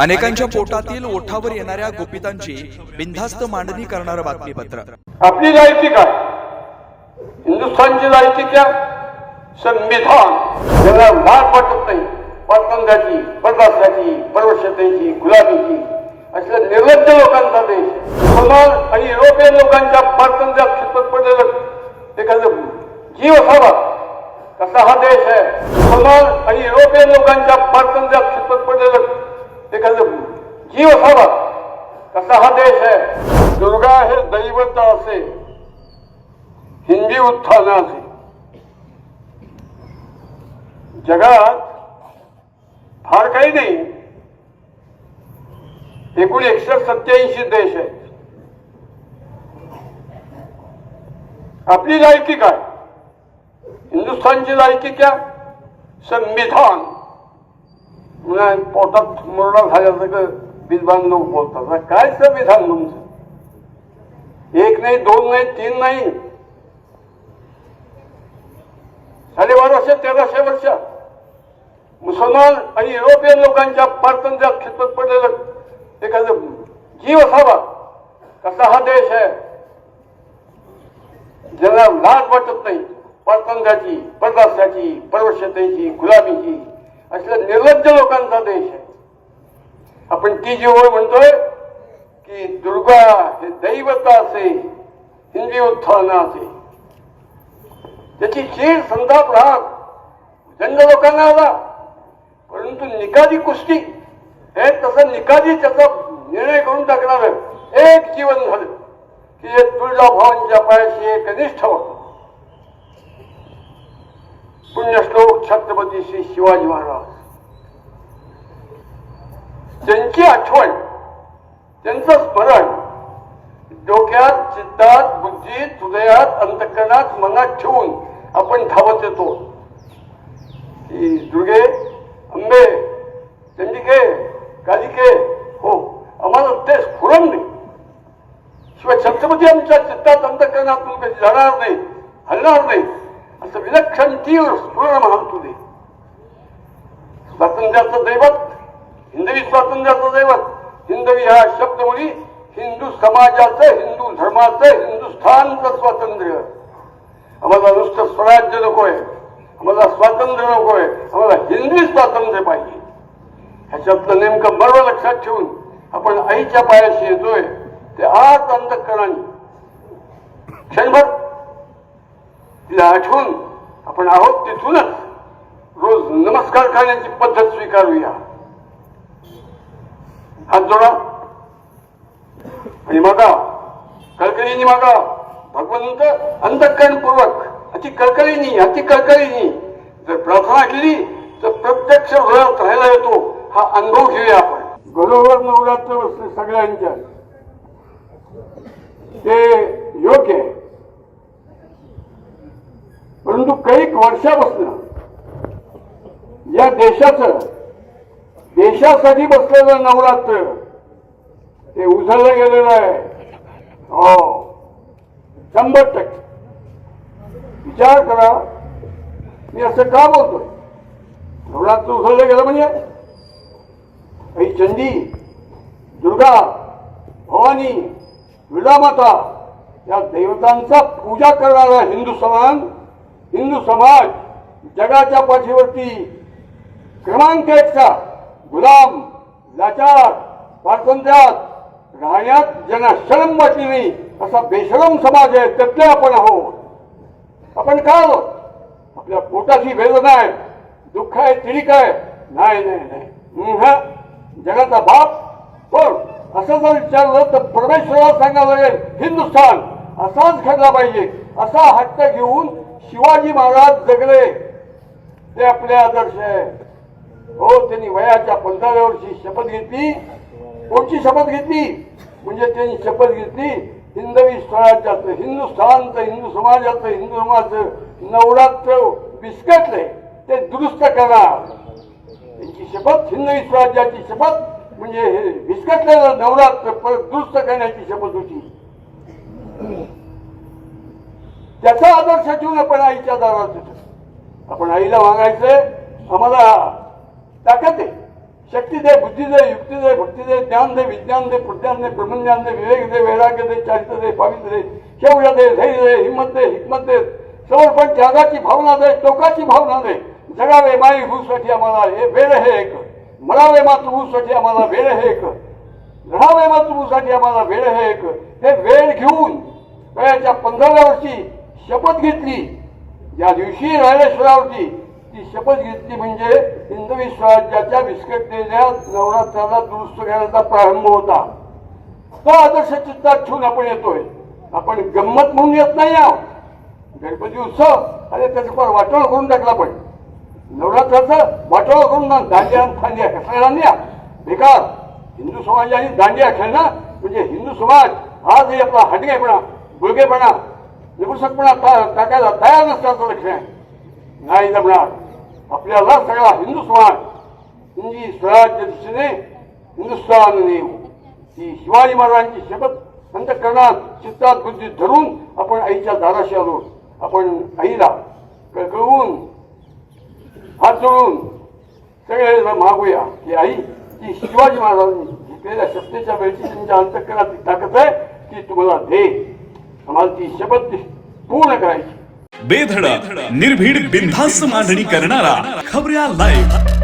अनेकांच्या पोटातील ओठावर येणाऱ्या गोपितांची बिनधास्त मांडणी करणारं बातमीपत्र. आपली लायकी काय हिंदुस्थानची लायकी क्या? संविधान. ज्याला मार वाटत नाही. पारतंत्र्याची परदास्याची परवशतेची गुलामीची. असल्या निर्लज्ज लोकांचा देश. समाज आणि युरोपियन लोकांच्या पारतंत्र्यात खितपत पडलेलं एखादं जीव असावा. कसा हा देश आहे? समाज आणि युरोपियन लोकांच्या पारतंत्र्यात खितपत पडलेलं एखादं जीव असावा कसा हा देश आहे दुर्गा हे दैवत असे हिंदी उत्थान असे जगात फार काही नाही. एकूण एकशे सत्याऐंशी देश आहेत. आपली लायकी काय? हिंदुस्थानची लायकी क्या? संविधान. पोटात मुरडा झाल्यासारखं विद्वान लोक बोलतात. काय संविधान तुमचं? एक नाही दोन नाही तीन नाही. साडेबारा वर्ष तेराशे वर्ष. मुसलमान आणि युरोपियन लोकांच्या पारतंत्र्यात खितपत पडलेलं एखादं जीव असावा कसा हा देश आहे? ज्याला लाज वाटत नाही पारतंत्र्याची परदास्याची परवश्यतेची गुलामीची असल्या निर्लज्ज लोकांचा देश आहे. आपण ती जी ओळ म्हणतोय की दुर्गा हे दैवता असे हिंदी उत्थान असे. त्याची शीर संताप राग दंड लोकांना आला. परंतु निकादी कुस्ती हे तसं निकादी त्याचा निर्णय करून टाकणार एक जीवन झालं की हे तुळजाभवांच्या पायाशी एक कनिष्ठ होतं. पुण्यश्लोक छत्रपती श्री शिवाजी महाराज त्यांची आठवण त्यांचं स्मरण डोक्यात चित्तात बुद्धीत हृदयात अंतकरणात मनात ठेवून आपण धावत येतो की दुर्गे अंबे चंडिके कालिके हो आम्हाला ते स्फुरण नाही शिवाय छत्रपती आमच्या चित्तात अंतकरणातून कधी जाणार नाही हलणार नाही विलक्षण तीव्र स्फुरण म्हणतो तुझे स्वातंत्र्याचं दैवत हिंदवी स्वातंत्र्याचं दैवत हिंदवी हा शब्दमुळी हिंदू समाजाचं हिंदू धर्माचं हिंदुस्थानचं स्वातंत्र्य. आम्हाला नुसतं स्वराज्य नकोय. आम्हाला स्वातंत्र्य नकोय. आम्हाला हिंदवी स्वातंत्र्य पाहिजे. ह्याच्यातलं नेमकं बरोबर लक्षात ठेवून आपण आईच्या पायाशी येतोय. ते आत अंतकरणाने क्षणभर तिला आठवून आपण आहोत तिथूनच रोज नमस्कार करण्याची पद्धत स्वीकारूया. हात जोडा. आणि मागा. कळकळीनी मागा. भगवंत अंतकरणपूर्वक अति कळकळीनी अति कळकळीनी. जर प्रार्थना केली तर प्रत्यक्ष हृदयात राहायला येतो. हा अनुभव घेऊया आपण. घरोघर नवरात्र बसले सगळ्यांच्या. ते योग्य आहे. परंतु काही वर्षापासून या देशाचं देशासाठी बसलेलं नवरात्र ते उजळलं गेलेलं आहे. हो. शंभर टक्के. विचार करा. मी असं का बोलतोय? नवरात्र उजळलं गेलं म्हणजे? आई चंडी दुर्गा भवानी विडामाता या देवतांचा पूजा करणारा हिंदू समाज हिंदू समाज जगाच्या पाठीवरती क्रमांक एकचा गुलाम लाचार स्वातंत्र्यात राहण्यात ज्यांना शरम वाटली नाही असा बेशरम समाज आहे त्यातले आपण आहोत. आपण काय आहोत? आपल्या पोटाची वेदना आहे दुःख आहे तिडीक आहे. नाही नाही नाही. जगाचा बाप पण असं जर विचारलं तर परमेश्वराला सांगावं लागेल हिंदुस्थान असाच घडला पाहिजे असा हट्ट घेऊन शिवाजी महाराज जगले. ते आपले आदर्श आहे. हो त्यांनी वयाच्या पंधराव्या वर्षी शपथ घेतली. कोणची शपथ घेतली? म्हणजे त्यांनी शपथ घेतली हिंदवी स्वराज्याचं हिंदुस्थानचं हिंदू समाजाचं हिंदू समाजाचं नवरात्र विस्कटले ते दुरुस्त करणार. त्यांची शपथ हिंदवी स्वराज्याची शपथ म्हणजे हे विस्कटलेलं नवरात्र परत दुरुस्त करण्याची शपथ होती. त्याचा आदर्श ठेवून आपण आईच्या दारात येतो आपण आईला वागायचंय आम्हाला ताकद आहे. शक्ती दे बुद्धी दे युक्ती दे भक्ती दे ज्ञान दे विज्ञान दे प्रज्ञान दे ब्रह्मज्ञान दे विवेक दे वैराग्य दे चारित्र दे पवित्र दे शौर्य दे धैर्य दे हिंमत दे हिकमत दे समर्पण त्यागाची भावना दे टोकाची भावना दे. जगावे माई भूसाठी आम्हाला हे वेळ हे एक. मरावे मातृभूसाठी आम्हाला वेळ हे एक. लढावे मातृभूसाठी आम्हाला वेळ हे एक. हे वेळ घेऊन वयाच्या पंधराव्या वर्षी शपथ घेतली. ज्या दिवशी रायरेश्वरावरती ती शपथ घेतली म्हणजे हिंदवी स्वराज्याच्या विस्कटलेल्या नवरात्राला दुरुस्त करण्याचा प्रारंभ होता. तो आदर्श चित्तात ठेवून आपण येतोय. आपण गंमत म्हणून येत नाही आहोत. गणपती उत्सव अरे त्याचं फार वाटोळ करून टाकला पण नवरात्राचं वाटोळ करून ना दांडिया खांद्या खेळणार नाही बेकार. हिंदू समाजाने दांडिया खेळणं म्हणजे हिंदू समाज आजही आपला हटकेपणा गुळगेपणा निपुसकपणा टा- टाकायला तयार नसल्याचं लक्ष आहे. नाही जमणार. आपल्याला सगळा हिंदू समाज हिंदी स्वराज्य दिशेने हिंदुस्थान नेऊ. ही शिवाजी महाराजांची शपथ अंतकरणात चित्तात बुद्धीत धरून आपण आईच्या दाराशी आलो. आपण आईला कळकळवून हात जोडून सगळे मागूया की आई ती शिवाजी महाराजांनी घेतलेल्या शपथेच्या वेळची त्यांच्या अंतकरणात ती ताकद आहे ती तुम्हाला दे. आम्हाला ती शपथ पूर्ण करायची? बेधडक निर्भीड बिनधास्त मांडणी करणारा खबऱ्या लाईव्ह